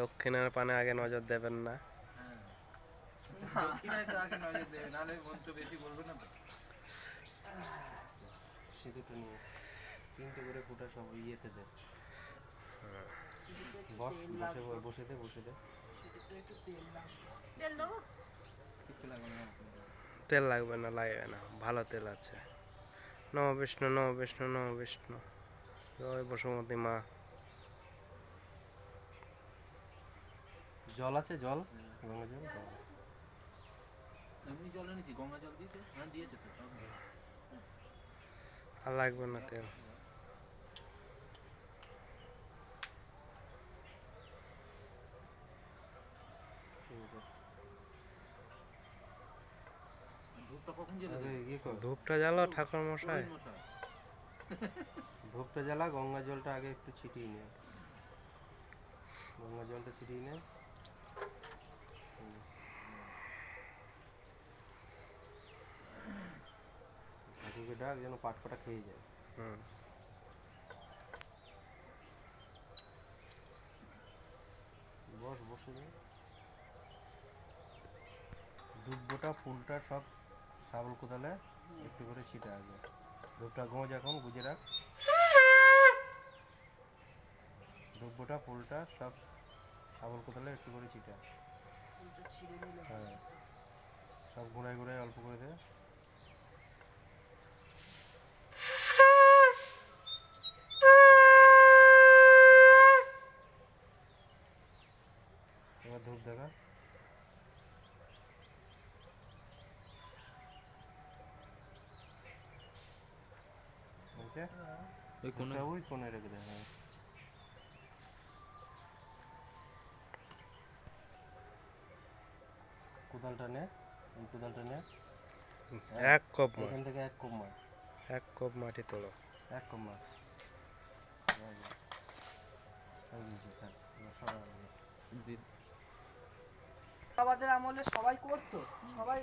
দক্ষিণের পানে আগে নজর দেবেন না। তিনটে করে ফুটা সব ইয়েতে দে। বস বসে বসে দে বসে দে। তেল লাগবে না। তেল লাগবে না লাগবে না। ভালো তেল আছে। নম বিষ্ণু নম বিষ্ণু নম বিষ্ণু। জয় বসুমতী মা। জল আছে জল? গঙ্গা জল? দাও। এমনি জল এনেছি গঙ্গা জল দিয়েছে হ্যাঁ দিয়েছে তো আর লাগবে না তেল। ধূপটা জ্বেলে? ইয়ে কর। ধূপটা জ্বালো ঠাকুর মশাই। মশাই। ধূপটা জ্বালা গঙ্গা জলটা আগে একটু ছিটিয়ে নে। গঙ্গা জলটা ছিটিয়ে নে হুম। ডাক যেন পাট পাটা খেয়ে যায়। হুম। বস বসে দুব্বটা ফুলটা সব শাবল কোদালে একটু করে ছিটা আগে ধূপটা গোঁজ এখন গুজে রাখ। দুব্বটা ফুলটা সব শাবল কোদালে একটু করে ছিটা হ্যাঁ। সব ঘুরায় ঘুরায় অল্প করে দে। হয়েছে ওই কোণে। ওই কোণে রেখে হ্যাঁ। কোদালটা নে এই কোদালটা নে। এক কপ এখান থেকে এক কোপ মার এক কপ মাটি তোলো। এক কোপ আমাদের আমলে সবাই করতো সবাই